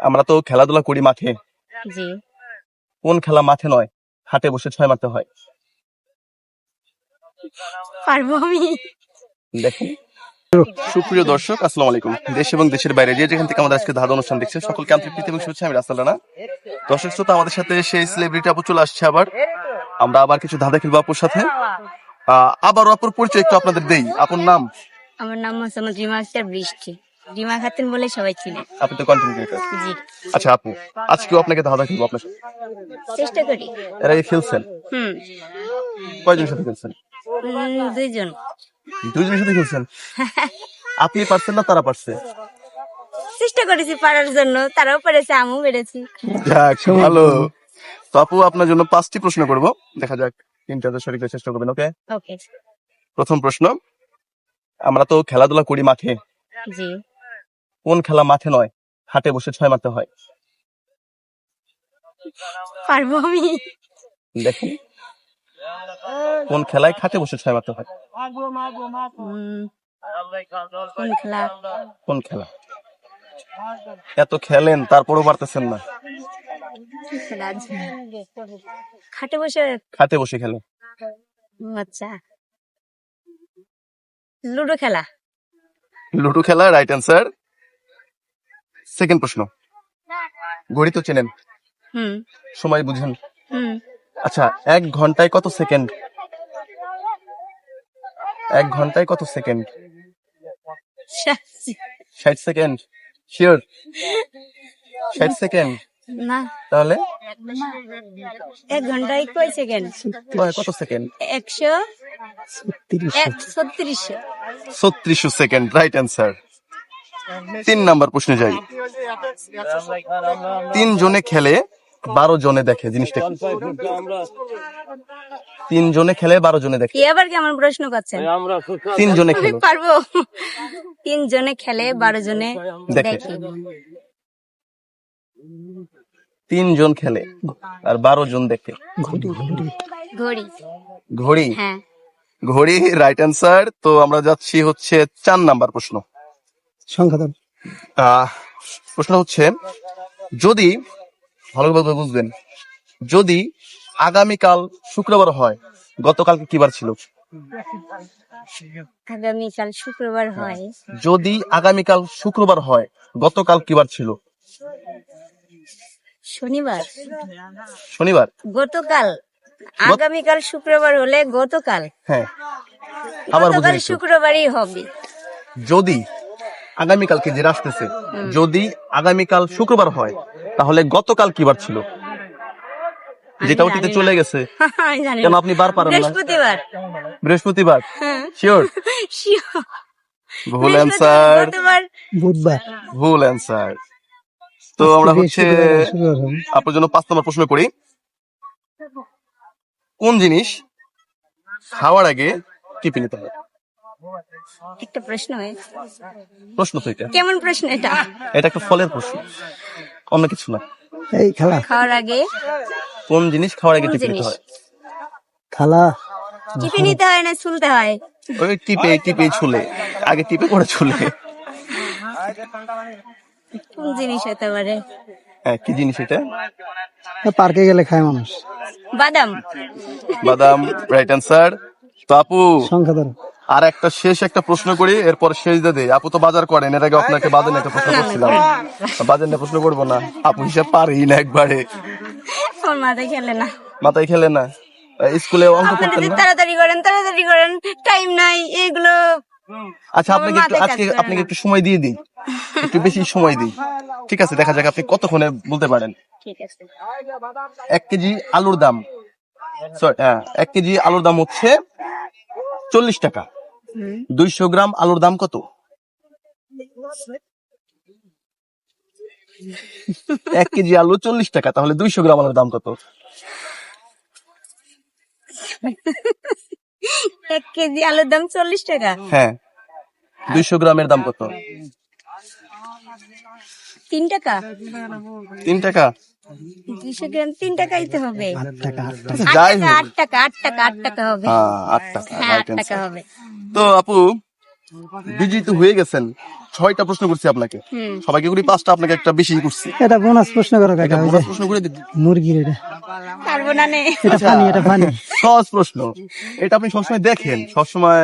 আমরা তো খেলাধুলা করি মাঠে। জি। কোন খেলা মাঠে নয় হাটে বসে ছয় মারতে হয়। পারব আমি। দেখেন। সুপ্রিয় দর্শক আসসালামু আলাইকুম। দেশ এবং দেশের বাইরে যে যেখান থেকে আমাদের আজকে ধাঁধা অনুষ্ঠান দেখছেন সকলকে আন্তরিক প্রীতি এবং শুভেচ্ছা। আমি রাস্তা রানা। দর্শক শ্রোতা আমাদের সাথে সেই সেলিব্রিটি আপু চলে আসছে আবার। আমরা আবার কিছু ধাঁধা খেলব আপুর সাথে। আহ, আবারও আপুর পরিচয় একটু আপনাদের দেই। আপুর নাম? আমার নাম মোহাম্মদ রিমা বৃষ্টি। রিমা খাতুন বলে সবাই চিনে। আপনি তো কন্টিনিউ ক্রিয়েটার জি। আচ্ছা আপু আজকেও আপনাকে ধাঁধা খেলব আপনার সাথে? চেষ্টা করি। এর আগে খেলছেন? হুম। কয়জনের সাথে খেলছেন? উম, দুইজন। দুইজনের সাথে খেলছেন? আপনি পারছেন না তারা পারছে? চেষ্টা করেছি পারার জন্য তারাও পেরেছে আমিও পেরেছি। যাক ভালো। তো আপু আপনার জন্য পাঁচটি প্রশ্ন করব। দেখা যাক তিনটা তো সঠিক চেষ্টা করবেন ওকে? ওকে। প্রথম প্রশ্ন আমরা তো খেলাধুলা করি মাঠে। জি। কোন খেলা মাঠে নয় হাটে বসে ছয় মারতে হয়। পারব আমি। দেখেন কোন খেলায় খাটে বসে ছয় মারতে হয়। কোন খেলা? কোন খেলা? এত খেলেন তারপরও পারতেছেন না। খাটে বসে? খাটে বসে খেলে। আচ্ছা। লুডো খেলা? লুডো খেলা রাইট অ্যান্সার। সেকেন্ড প্রশ্ন। ঘড়ি তো চেনেন। হুম। সময় বুঝেন। হুম। আচ্ছা এক ঘন্টায় কত সেকেন্ড? এক ঘন্টায় কত সেকেন্ড? ষাট। সেকেন্ড? শিওর? ষাট সেকেন্ড? না। তাহলে? এক ঘন্টায় কয় সেকেন্ড? কত সেকেন্ড? একশো? এক ছত্রিশশো। ছত্রিশশো সেকেন্ড রাইট অ্যান্সার। তিন নাম্বার প্রশ্নে যাই। তিন জনে খেলে বারো জনে দেখে জিনিসটা তিন জনে খেলে বারো জনে দেখে। কি আবার কেমন প্রশ্ন করছেন তিন জনে খেলে। পারব। তিন জনে খেলে বারো জনে দেখে। তিন জন খেলে আর বারো জন দেখে। ঘড়ি। ঘড়ি? হ্যাঁ। ঘড়ি রাইট অ্যান্সার তো আমরা যাচ্ছি হচ্ছে চার নাম্বার প্রশ্ন। আহ, প্রশ্ন হচ্ছে যদি ভালোভাবে বুঝবেন যদি আগামীকাল শুক্রবার হয় গতকালকে কি বার ছিল? আগামীকাল শুক্রবার হয়। যদি আগামীকাল শুক্রবার হয় গতকাল কি বার ছিল? শনিবার। শনিবার? গতকাল। আগামীকাল শুক্রবার হলে গতকাল। হ্যাঁ আবার। শুক্রবারই হবে। যদি আগামীকালকে যে আসতেছে যদি আগামীকাল শুক্রবার হয় তাহলে গতকাল কি বার ছিল? যেটা জানি চলে গেছে। কেন আপনি বার পারেন না? বৃহস্পতিবার। বৃহস্পতিবার? হ্যাঁ। শিওর ভুল অ্যান্সার বুধবার। ভুল অ্যান্সার তো আমরা হচ্ছে আপনার জন্য পাঁচ নম্বর প্রশ্ন করি। কোন জিনিস খাওয়ার আগে টিপে নিতে হয় একটা প্রশ্ন প্রশ্ন তো এটা। কেমন প্রশ্ন এটা? এটা একটা ফলের প্রশ্ন। অন্য কিছু না। এই খেলা। খাওয়ার আগে কোন জিনিস খাওয়ার আগে টিপে নিতে হয়? খেলা। টিপে নিতে হয় না শুনতে হয়? ওই টিপে টিপে ছুলে। আগে টিপে করে ছুলে। কোন জিনিস হতে পারে? হ্যাঁ কি জিনিস এটা? পার্কে গেলে খায় মানুষ। বাদাম। বাদাম রাইট অ্যান্সার। তো আপু সংখ্যাধর। আর একটা শেষ একটা প্রশ্ন করি এরপর শেষ দিয়ে দেই। আপু তো বাজার করেন এর আগে আপনাকে বাজার নিয়ে একটা প্রশ্ন করছিলাম। বাজার নিয়ে প্রশ্ন করব না। আপু হিসাব পারেই না একবারে। মাথায় খেলে না। মাথায় খেলে না। স্কুলে অঙ্ক করতেন না? তাড়াতাড়ি করেন তাড়াতাড়ি করেন টাইম নাই এগুলো আচ্ছা আপনাকে একটু আজকে আপনাকে একটু সময় দিয়ে দিই। একটু বেশি সময় দিই। ঠিক আছে দেখা যাক আপনি কতক্ষণে বলতে পারেন। ঠিক আছে। এক কেজি আলুর দাম। Sorry, হ্যাঁ, এক কেজি আলুর দাম হচ্ছে চল্লিশ টাকা। দুইশো গ্রাম আলুর দাম কত? এক কেজি আলু চল্লিশ টাকা তাহলে দুইশো গ্রাম আলুর দাম কত? এক কেজি আলুর দাম চল্লিশ টাকা? হ্যাঁ। দুইশো গ্রামের দাম কত? তিন টাকা? তিন টাকা? দুইশো গ্রাম তিন টাকাই তো হবে। আট টাকা আট টাকা। আট যাই টাকা হোক। আট টাকা আট টাকা আট টাকা হবে। হ্যাঁ আট টাকা হ্যাঁ আট টাকা হবে। তো আপু বিজয়ী তো হয়ে গেছেন। ছয়টা প্রশ্ন করছি আপনাকে। সবাইকে করি পাঁচটা আপনাকে একটা বেশি করছি। এটা বোনাস প্রশ্ন করো বোনাস প্রশ্ন করে দিন। মুরগির এটা। পারব না নে। এটা পানি এটা পানি সহজ প্রশ্ন। এটা আপনি সবসময় দেখেন সবসময়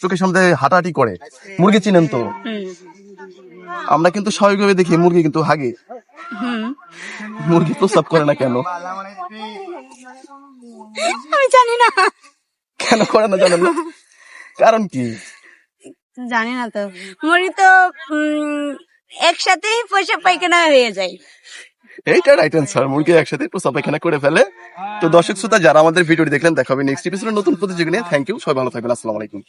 চোখের সামনে হাঁটাহাঁটি করে। মুরগি চিনেন তো? আমরা কিন্তু স্বাভাবিকভাবে দেখি মুরগি কিন্তু হাগে। মুরগি প্রস্রাব করে না কেন? আমি জানি না। কেন করে না জানেন না? কারণ কি? জানি না তো। মুড়ি তো একসাথেই পয়সা পায়খানা হয়ে যায়। এইটা রাইট অ্যান্সার মুরগি একসাথে পায়খানা করে ফেলে। তো দর্শক শ্রোতা যারা আমাদের ভিডিওটি দেখলেন দেখা হবে নেক্সট এপিসোডে নতুন প্রতিযোগী নিয়ে। থ্যাংক ইউ সবাই ভালো থাকবেন। আসসালামু আলাইকুম।